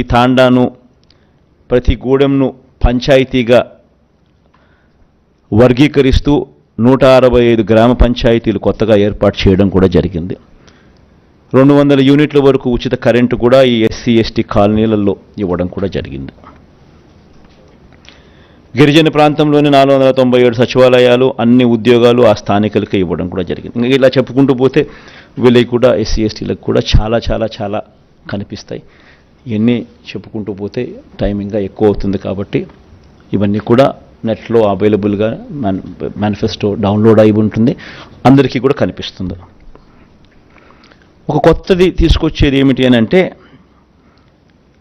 ప్రతి తాండాను ప్రతి గూడెంను పంచాయతీగా వర్గీకరిస్తూ నూట అరవై ఐదు గ్రామ పంచాయతీలు కొత్తగా ఏర్పాటు చేయడం కూడా జరిగింది. రెండు వందల యూనిట్ల వరకు ఉచిత కరెంటు కూడా ఈ ఎస్సీ ఎస్టీ కాలనీలలో ఇవ్వడం కూడా జరిగింది. గిరిజన ప్రాంతంలోని నాలుగు వందల తొంభై ఏడు సచివాలయాలు అన్ని ఉద్యోగాలు ఆ స్థానికులకే ఇవ్వడం కూడా జరిగింది. ఇంకా ఇలా చెప్పుకుంటూ పోతే వీళ్ళకి కూడా ఎస్సీ ఎస్టీలకు కూడా చాలా చాలా చాలా కనిపిస్తాయి. ఇవన్నీ చెప్పుకుంటూ పోతే టైం ఇంకా ఎక్కువ అవుతుంది కాబట్టి ఇవన్నీ కూడా నెట్లో అవైలబుల్గా మ్యాన్ మేనిఫెస్టో డౌన్లోడ్ అయి ఉంటుంది. అందరికీ కూడా కనిపిస్తుంది. ఒక కొత్తది తీసుకొచ్చేది ఏమిటి అని అంటే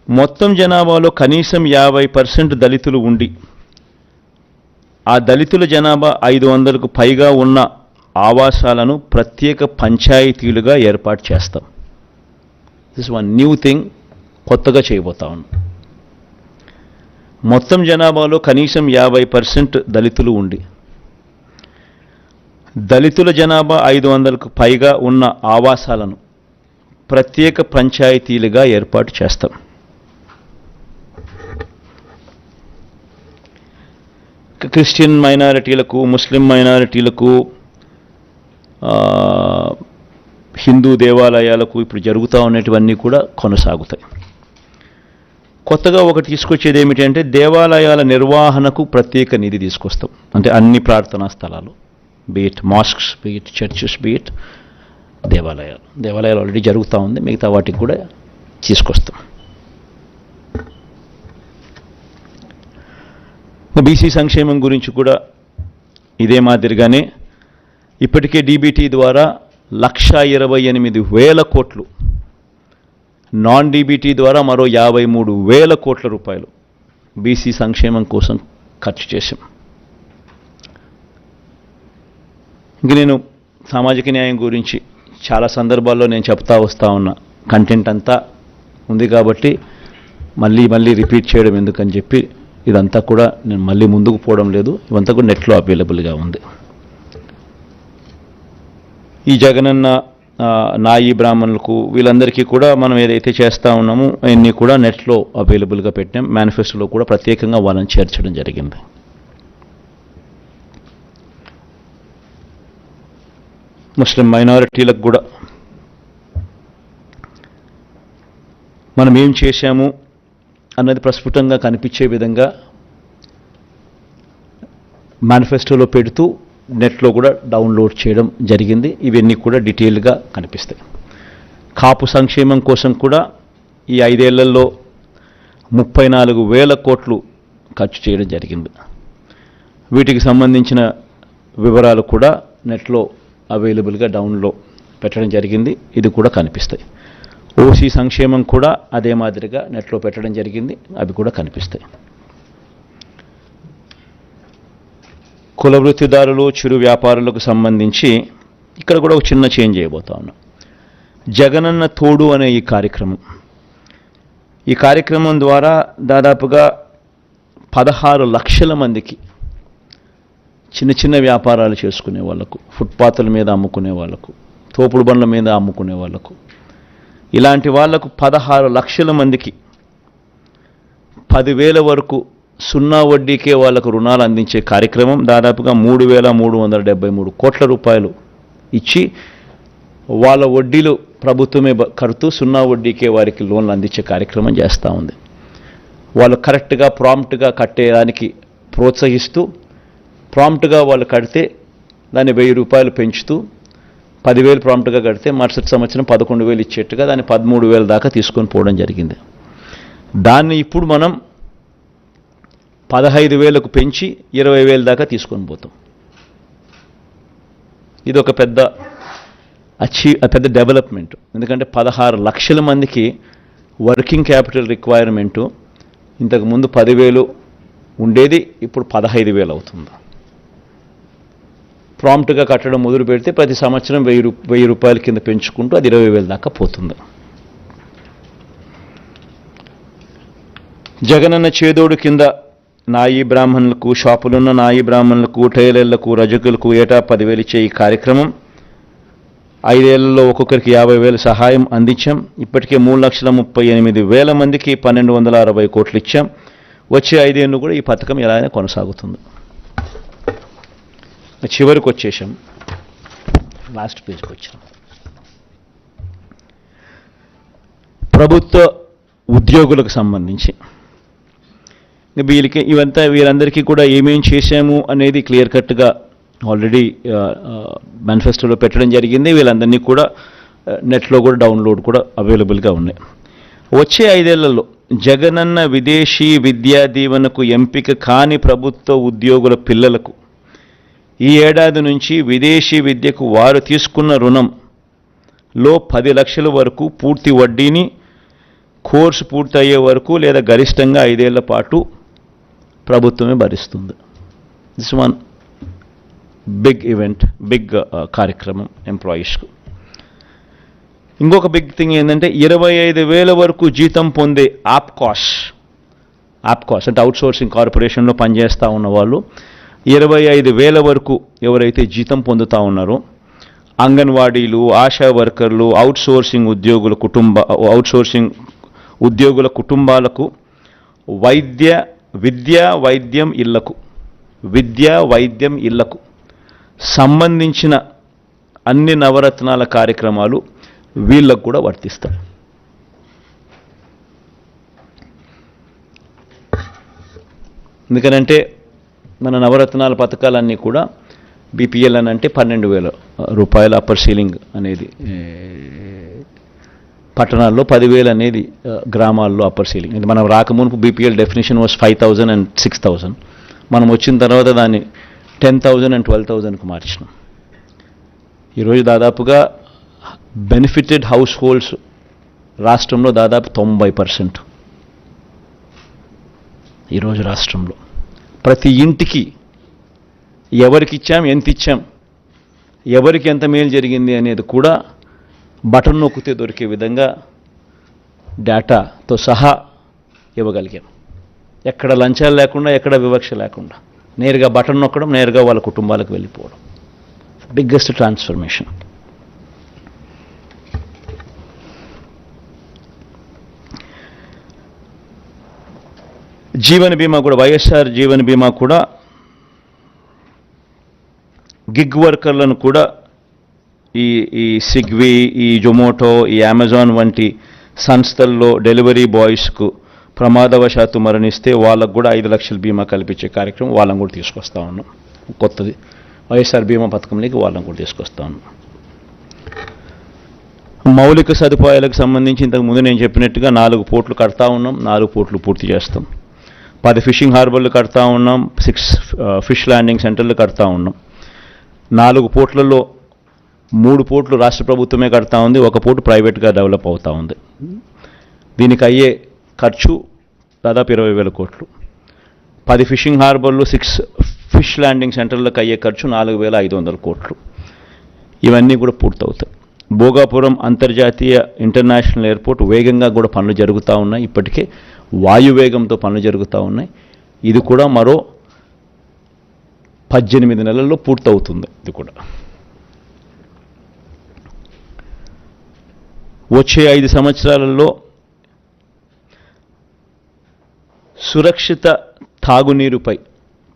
మొత్తం జనాభాలో కనీసం యాభై పర్సెంట్ దళితులు ఉండి ఆ దళితుల జనాభా ఐదు వందలకు పైగా ఉన్న ఆవాసాలను ప్రత్యేక పంచాయతీలుగా ఏర్పాటు చేస్తాం. దిస్ వన్ న్యూ థింగ్ కొత్తగా చేయబోతా ఉన్నాం. మొత్తం జనాభాలో కనీసం యాభై పర్సెంట్ దళితులు ఉండి దళితుల జనాభా ఐదు వందలకు పైగా ఉన్న ఆవాసాలను ప్రత్యేక పంచాయతీలుగా ఏర్పాటు చేస్తాం. క్రిస్టియన్ మైనారిటీలకు ముస్లిం మైనారిటీలకు హిందూ దేవాలయాలకు ఇప్పుడు జరుగుతూ ఉన్నటువన్నీ కూడా కొనసాగుతాయి. కొత్తగా ఒకటి తీసుకొచ్చేది ఏమిటంటే దేవాలయాల నిర్వహణకు ప్రత్యేక నిధి తీసుకొస్తాం. అంటే అన్ని ప్రార్థనా స్థలాలు be it mosques be it churches be it దేవాలయాలు. దేవాలయాలు ఆల్రెడీ జరుగుతూ ఉంది మిగతా వాటికి కూడా తీసుకొస్తాం. బీసీ సంక్షేమం గురించి కూడా ఇదే మాదిరిగానే ఇప్పటికే డీబీటీ ద్వారా లక్ష ఇరవై ఎనిమిది వేల కోట్లు నాన్ డీబీటీ ద్వారా మరో యాభై మూడు వేల కోట్ల రూపాయలు బీసీ సంక్షేమం కోసం ఖర్చు చేశాం. ఇంక నేను సామాజిక న్యాయం గురించి చాలా సందర్భాల్లో నేను చెప్తా వస్తూ ఉన్నా. కంటెంట్ అంతా ఉంది కాబట్టి మళ్ళీ మళ్ళీ రిపీట్ చేయడం ఎందుకని చెప్పి ఇదంతా కూడా నేను మళ్ళీ ముందుకు పోవడం లేదు. ఇవంతా కూడా నెట్లో అవైలబుల్గా ఉంది. ఈ జగనన్న నాయి బ్రాహ్మణులకు వీళ్ళందరికీ కూడా మనం ఏదైతే చేస్తూ ఉన్నామో అవన్నీ కూడా నెట్లో అవైలబుల్గా పెట్టాం మేనిఫెస్టోలో కూడా ప్రత్యేకంగా వాళ్ళని చేర్చడం జరిగింది. ముస్లిం మైనారిటీలకు కూడా మనం ఏం చేశాము అన్నది ప్రస్ఫుటంగా కనిపించే విధంగా మేనిఫెస్టోలో పెడుతూ నెట్లో కూడా డౌన్లోడ్ చేయడం జరిగింది. ఇవన్నీ కూడా డీటెయిల్గా కనిపిస్తాయి. కాపు సంక్షేమం కోసం కూడా ఈ ఐదేళ్ళలో ముప్పై నాలుగు వేల కోట్లు ఖర్చు చేయడం జరిగింది. వీటికి సంబంధించిన వివరాలు కూడా నెట్లో అవైలబుల్గా డౌన్లో పెట్టడం జరిగింది. ఇది కూడా కనిపిస్తాయి. ఓసీ సంక్షేమం కూడా అదే మాదిరిగా నెట్లో పెట్టడం జరిగింది. అవి కూడా కనిపిస్తాయి. కుల వృత్తిదారులు చిరు వ్యాపారులకు సంబంధించి ఇక్కడ కూడా ఒక చిన్న చేంజ్ అయిపోతా ఉన్నాం. జగనన్న తోడు అనే ఈ కార్యక్రమం. ఈ కార్యక్రమం ద్వారా దాదాపుగా పదహారు లక్షల మందికి చిన్న చిన్న వ్యాపారాలు చేసుకునే వాళ్ళకు ఫుట్పాత్ల మీద అమ్ముకునే వాళ్ళకు తోపుడు బండ్ల మీద అమ్ముకునే వాళ్ళకు ఇలాంటి వాళ్ళకు పదహారు లక్షల మందికి పదివేల వరకు సున్నా వడ్డీకే వాళ్ళకు రుణాలు అందించే కార్యక్రమం దాదాపుగా మూడు వేల మూడు వందల డెబ్బై మూడు కోట్ల రూపాయలు ఇచ్చి వాళ్ళ వడ్డీలు ప్రభుత్వమే బ- కడుతూ సున్నా వడ్డీకే వారికి లోన్లు అందించే కార్యక్రమం చేస్తూ ఉంది. వాళ్ళు కరెక్ట్గా ప్రాంప్ట్గా కట్టేదానికి ప్రోత్సహిస్తూ ప్రాంప్ట్గా వాళ్ళు కడితే దాన్ని వెయ్యి రూపాయలు పెంచుతూ పదివేలు ప్రాంప్ట్గా కడితే మరుసటి సంవత్సరం పదకొండు వేలు ఇచ్చేట్టుగా దాన్ని పదమూడు వేల దాకా తీసుకొని పోవడం జరిగింది. దాన్ని ఇప్పుడు మనం పదహైదు వేలకు పెంచి ఇరవై వేల దాకా తీసుకొని పోతాం. ఇది ఒక పెద్ద అచీవ్ పెద్ద డెవలప్మెంట్. ఎందుకంటే పదహారు లక్షల మందికి వర్కింగ్ క్యాపిటల్ రిక్వైర్మెంటు ఇంతకుముందు పదివేలు ఉండేది ఇప్పుడు పదహైదు వేలు అవుతుంది. ప్రాంప్ట్గా కట్టడం మొదలు పెడితే ప్రతి సంవత్సరం వెయ్యి రూ వెయ్యి రూపాయల కింద పెంచుకుంటూ అది ఇరవై వేల దాకా పోతుంది. జగనన్న చేదోడు కింద నాయి బ్రాహ్మణులకు షాపులున్న నాయి బ్రాహ్మణులకు టైలర్లకు రజకులకు ఏటా పదివేలు ఇచ్చే ఈ కార్యక్రమం. ఐదేళ్ళలో ఒక్కొక్కరికి యాభై వేలు సహాయం అందించాం. ఇప్పటికే మూడు లక్షల ముప్పై ఎనిమిది వేల మందికి పన్నెండు వందల అరవై కోట్లు ఇచ్చాం. వచ్చే ఐదేళ్ళు కూడా ఈ పథకం ఎలాగైనా కొనసాగుతుంది. చివరికి వచ్చేసాం లాస్ట్ పేజ్కి వచ్చాం. ప్రభుత్వ ఉద్యోగులకు సంబంధించి వీళ్ళకి ఇవంతా వీరందరికీ కూడా ఏమేం చేశాము అనేది క్లియర్ కట్గా ఆల్రెడీ మేనిఫెస్టోలో పెట్టడం జరిగింది. వీళ్ళందరినీ కూడా నెట్లో కూడా డౌన్లోడ్ కూడా అవైలబుల్గా ఉన్నాయి. వచ్చే ఐదేళ్ళలో జగనన్న విదేశీ విద్యా దీవెనకు ఎంపిక కాని ప్రభుత్వ ఉద్యోగుల పిల్లలకు ఈ ఏడాది నుంచి విదేశీ విద్యకు వారు తీసుకున్న రుణంలో పది లక్షల వరకు పూర్తి వడ్డీని కోర్సు పూర్తయ్యే వరకు లేదా గరిష్టంగా ఐదేళ్ళ పాటు ప్రభుత్వమే భరిస్తుంది. This one big event big కార్యక్రమం ఎంప్లాయీస్కు ఇంకొక బిగ్ థింగ్ ఏంటంటే ఇరవై ఐదు వేల వరకు జీతం పొందే ఆప్కాష్ ఆప్కాష్ అంటే అవుట్సోర్సింగ్ కార్పొరేషన్లో పనిచేస్తూ ఉన్నవాళ్ళు ఇరవై ఐదు వేల వరకు ఎవరైతే జీతం పొందుతూ ఉన్నారో అంగన్వాడీలు ఆశా వర్కర్లు అవుట్సోర్సింగ్ ఉద్యోగుల కుటుంబ అవుట్సోర్సింగ్ ఉద్యోగుల కుటుంబాలకు వైద్య విద్యా వైద్యం ఇళ్ళకు. విద్యా వైద్యం ఇళ్ళకు. సంబంధించిన అన్ని నవరత్నాల కార్యక్రమాలు వీళ్ళకు కూడా వర్తిస్తాయి ఎందుకనంటే మన నవరత్నాల పథకాలన్నీ కూడా బీపీఎల్ అని అంటే పన్నెండు వేల రూపాయల అప్పర్ సీలింగ్ అనేది పట్టణాల్లో పదివేలు అనేది గ్రామాల్లో అప్పర్ సీలింగ్ ఇది మనం రాకమునుపు BPL definition was five thousand and six thousand మనం వచ్చిన తర్వాత దాన్ని టెన్ థౌజండ్ అండ్ ట్వెల్వ్ థౌజండ్కి మార్చినాం. ఈరోజు దాదాపుగా బెనిఫిటెడ్ హౌస్ హోల్డ్స్ రాష్ట్రంలో దాదాపు తొంభై పర్సెంట్ ఈరోజు రాష్ట్రంలో ప్రతి ఇంటికి ఎవరికి ఇచ్చాం ఎంత ఇచ్చాం ఎవరికి ఎంత మేలు జరిగింది అనేది కూడా బటన్ నొక్కితే దొరికే విధంగా డేటాతో సహా ఇవ్వగలిగాం. ఎక్కడ లంచాలు లేకుండా ఎక్కడ వివక్ష లేకుండా. నేరుగా బటన్ నొక్కడం నేరుగా వాళ్ళ కుటుంబాలకు వెళ్ళిపోవడం. బిగ్గెస్ట్ ట్రాన్స్ఫర్మేషన్ జీవన బీమా కూడా వైఎస్ఆర్ జీవన బీమా కూడా గిగ్ వర్కర్లను కూడా ఈ ఈ సిగ్వి ఈ జొమాటో ఈ అమెజాన్ వంటి సంస్థల్లో డెలివరీ బాయ్స్కు ప్రమాదవశాత్తు మరణిస్తే వాళ్ళకు కూడా ఐదు లక్షల బీమా కల్పించే కార్యక్రమం వాళ్ళని కూడా తీసుకొస్తా ఉన్నాం. కొత్తది. వైఎస్ఆర్ బీమా పథకంలోకి వాళ్ళని కూడా తీసుకొస్తా ఉన్నాం. మౌలిక సదుపాయాలకు సంబంధించి ఇంతకుముందు నేను చెప్పినట్టుగా నాలుగు పోర్ట్లు కడతా ఉన్నాం. నాలుగు పోర్ట్లు పూర్తి చేస్తాం. పది ఫిషింగ్ హార్బర్లు కడతా ఉన్నాం. సిక్స్ ఫిష్ ల్యాండింగ్ సెంటర్లు కడతా ఉన్నాం. నాలుగు పోర్ట్లలో మూడు పోట్లు రాష్ట్ర ప్రభుత్వమే కడతా ఉంది ఒక పోటు ప్రైవేట్గా డెవలప్ అవుతూ ఉంది. దీనికి అయ్యే ఖర్చు దాదాపు ఇరవై వేల కోట్లు. పది ఫిషింగ్ హార్బర్లు సిక్స్ ఫిష్ ల్యాండింగ్ సెంటర్లకు అయ్యే ఖర్చు నాలుగు వేల ఐదు వందల కోట్లు. ఇవన్నీ కూడా పూర్తవుతాయి. భోగాపురం అంతర్జాతీయ ఇంటర్నేషనల్ ఎయిర్పోర్ట్ వేగంగా కూడా పనులు జరుగుతూ ఉన్నాయి. ఇప్పటికే వాయువేగంతో పనులు జరుగుతూ ఉన్నాయి. ఇది కూడా మరో పద్దెనిమిది నెలల్లో పూర్తవుతుంది. ఇది కూడా. వచ్చే ఐదు సంవత్సరాలలో సురక్షిత తాగునీరుపై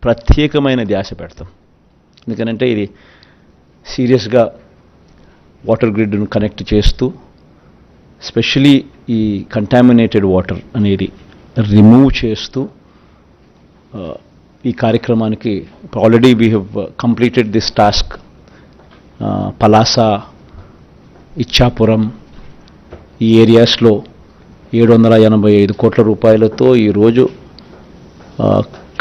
ప్రత్యేకమైన ధ్యాస పెడతాం. ఎందుకనంటే ఇది సీరియస్గా వాటర్ గ్రిడ్ను కనెక్ట్ చేస్తూ స్పెషలీ ఈ కంటామినేటెడ్ వాటర్ అనేది రిమూవ్ చేస్తూ ఈ కార్యక్రమానికి already we have completed this task Palasa Ichchapuram ఈ ఏరియాస్లో ఏడు వందల ఎనభై ఐదు కోట్ల రూపాయలతో ఈరోజు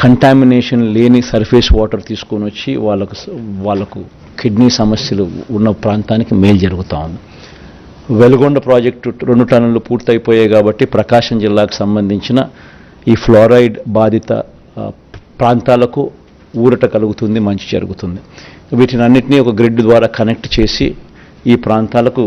కంటామినేషన్ లేని సర్ఫేస్ వాటర్ తీసుకొని వచ్చి వాళ్ళకు వాళ్ళకు కిడ్నీ సమస్యలు ఉన్న ప్రాంతానికి మేలు జరుగుతూ ఉంది. వెలుగొండ ప్రాజెక్టు రెండు టన్నులు పూర్తయిపోయాయి కాబట్టి ప్రకాశం జిల్లాకు సంబంధించిన ఈ ఫ్లోరైడ్ బాధిత ప్రాంతాలకు ఊరట కలుగుతుంది మంచి జరుగుతుంది. వీటిని అన్నిటినీ ఒక గ్రిడ్ ద్వారా కనెక్ట్ చేసి ఈ ప్రాంతాలకు